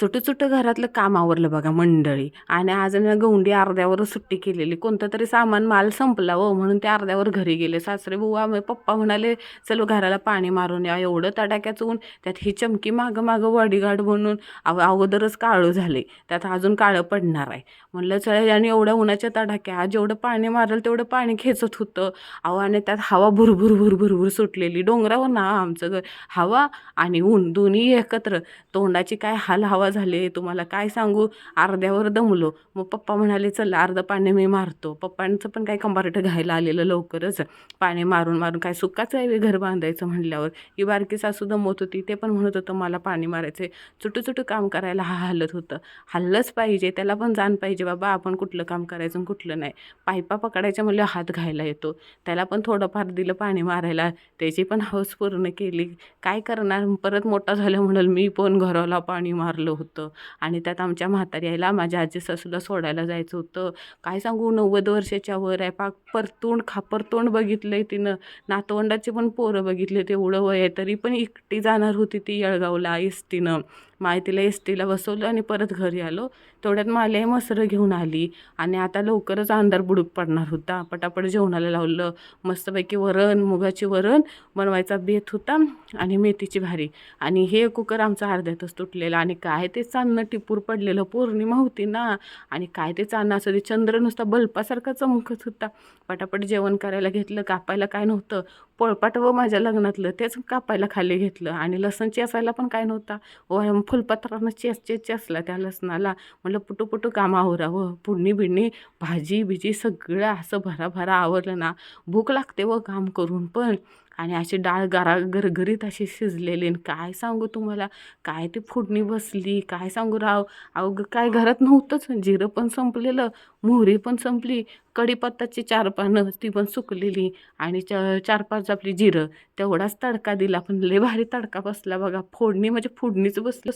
छोटं छोटं घरातलं काम आवरलं बघा मंडळी. आणि आज ना गौंडी अर्ध्यावर सुट्टी केलेली. कोणतं तरी सामान माल संपला व म्हणून ते अर्ध्यावर घरी गेले. सासरे बुवा पप्पा म्हणाले चलो घराला पाणी मारून या. एवढं तडाक्याचं ऊन त्यात ही चमकी मागं मागं बॉडीगार्ड बनून अव अगोदरच काळं झाले. त्यात अजून काळं पडणार आहे. म्हणलं चला आणि एवढ्या उन्हाच्या तडाक्या जेवढं पाणी मारलं तेवढं पाणी खेचत होतं. अहो आणि त्यात हवा भुरभुर भुरभुर भुर सुटलेली. डोंगरावर ना आमचं घर. हवा आणि ऊन दोन्ही एकत्र. तोंडाची काय हाल हवा झाले तुम्हाला काय सांगू? अर्ध्यावर दमलो. मग पप्पा म्हणाले चल अर्धं पाणी मी मारतो. पप्पांचं पण काय कंबारटं घ्यायला आलेलं लवकरच. पाणी मारून मारून काय सुकाच आहे घर बांधायचं म्हणल्यावर. ही बारकी सासू दमवत होती ते पण म्हणत होतं मला पाणी मारायचं छोटं छोटं काम करायला हा हलत होतं. हल्लंच पाहिजे त्याला पण जाण पाहिजे बाबा आपण कुठलं काम करायचं कुठलं नाही. पायपा पकडायच्या म्हणजे हात घायला येतो. त्याला पण थोडंफार दिलं पाणी मारायला. त्याची पण हौस पूर्ण केली. काय करणार? परत मोठा झालं म्हणाल मी पण घराला पाणी मारलो. होतं. आणि त्यात आमच्या म्हातारी माझ्या आजी सासूला सोडायला जायचं होतं. काय सांगू नव्वद वर्षाच्या वर आहे. पाक परतोंड खापरतोंड बघितलं आहे तिनं. नातवंडाची पण पोरं बघितले तेवढं वय आहे. तरी पण एकटी जाणार होती ती येळगावला एस टीनं माय तिला एस टीला बसवलं आणि परत घरी आलो. तेवढ्यात माले मसरं घेऊन आली. आणि आता लवकरच अंधार बुडूक पडणार होता. पटापट जेवणाला लावलं. मस्तपैकी वरण मुगाची वरण बनवायचा बेत होता आणि मेथीची भारी. आणि हे कुकर आमचा अर्ध्यातच तुटलेला. आणि काय ते चांदणं टिपूर पडलेलं पौर्णिमा होती ना. आणि काय ते चांदणं असं ते चंद्र नुसता बल्पासारखा चमकत होता. पटापट जेवण करायला घेतलं कापायला काय नव्हतं. पोळपाट व माझ्या लग्नातलं तेच कापायला खाली घेतलं. आणि लसण चेसायला पण काय नव्हता. व फुलपत्रानं चेस चेस चेसला त्या लसणाला. म्हटलं पुटू पुटू काम आवरावं. पुडणी बिडणी भाजी बिजी सगळं असं भराभरा आवरलं ना. भूक लागते व काम करून पण. आणि अशी डाळ गरा गरगरीत अशी शिजलेली आणि काय सांगू तुम्हाला? काय ती फोडणी बसली? काय सांगू राव? अहो ग- काय घरात नव्हतंच. जिरं पण संपलेलं मोहरी पण संपली कढीपत्ताची चार पानं ती पण सुकलेली आणि च चार पाच आपली जिरं. तेवढाच तडका दिला पण लय भारी तडका बसला बघा. फोडणी म्हणजे फोडणीच बसलं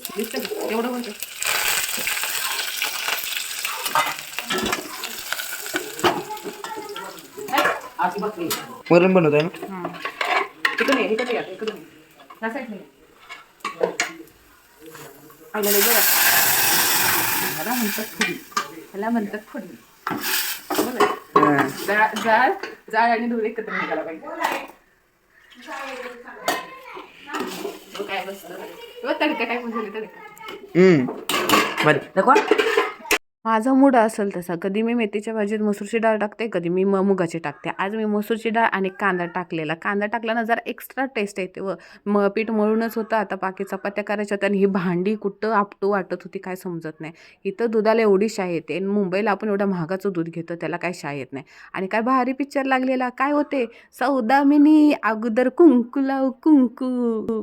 तेवढं म्हणजे. वरण बनवत आहे ना इकडे ये, इकडे या, इकडे ये. ह्या साईडने. आलं लय बरं. ह्याला म्हणतात फुडी ह्याला म्हणतात बरं. हा. जाळ जाळ आणि धूळ एकत्र निघाला पाहिजे तो काय बसलं तो तडका काय म्हणजे तडका नको माझा मूड असेल तसा. कधी मी मेथीच्या भाजीत मसूरची डाळ टाकते कधी मी म मुगाची टाकते. आज मी मसूरची डाळ आणि कांदा टाकलेला. कांदा टाकल्यानं जरा एक्स्ट्रा टेस्ट येते व म पीठ मळूनच होतं. आता बाकी चपात्या करायच्या होत्या आणि ही भांडी कुठं आपटू वाटत होती काय समजत नाही. इथं दुधाला एवढी शाय येते. आणि मुंबईला आपण एवढं महागाचं दूध घेतो त्याला काय शाय येत नाही. आणि काय भारी पिक्चर लागलेला. काय होते? सौदामिनी अगोदर कुंकू लाव कुंकू.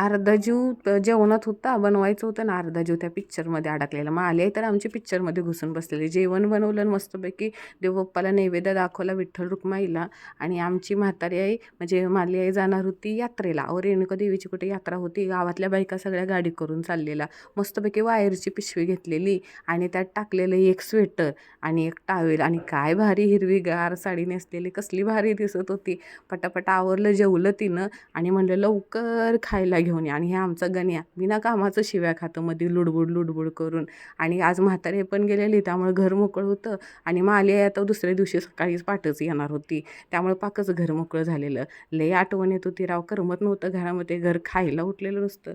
अर्धा जीव त- जेवणात होता बनवायचं होतं ना अर्धा जीव त्या पिक्चरमध्ये अडकलेला. मग आले तर आमच्या पिक्चरमध्ये घुसून बसलेले. जेवण बनवलं आणि मस्तपैकी देवबाप्पाला नैवेद्य दाखवला विठ्ठल रुक्माईला आणि आमची म्हातारी आई म्हणजे माली आई जाणार होती यात्रेला. अहो रेणुका देवीची कुठे यात्रा होती? गावातल्या बायका सगळ्या गाडी करून चाललेला मस्तपैकी वायरची पिशवी घेतलेली आणि त्यात टाकलेलं एक स्वेटर आणि एक टावेल आणि काय भारी हिरवीगार साडी नेसलेली. कसली भारी दिसत होती. पटापट आवरलं जेवलं तिनं आणि म्हणलं लवकर खायला घेऊन या आणि हे आमचा गण्या बिना कामाचं शिव्या खातं मध्ये लुडबुड लुडबुड करून. आणि आज म्हातारे पण गेलेली त्यामुळे घर मोकळं होतं. आणि माली आता दुसऱ्या दिवशी सकाळीच पाठच येणार होती. त्यामुळे पाकच घर मोकळं झालेलं. लय आठवण येत होती राव. करमत नव्हतं घरामध्ये. घर खायला उठलेलं नुसतं.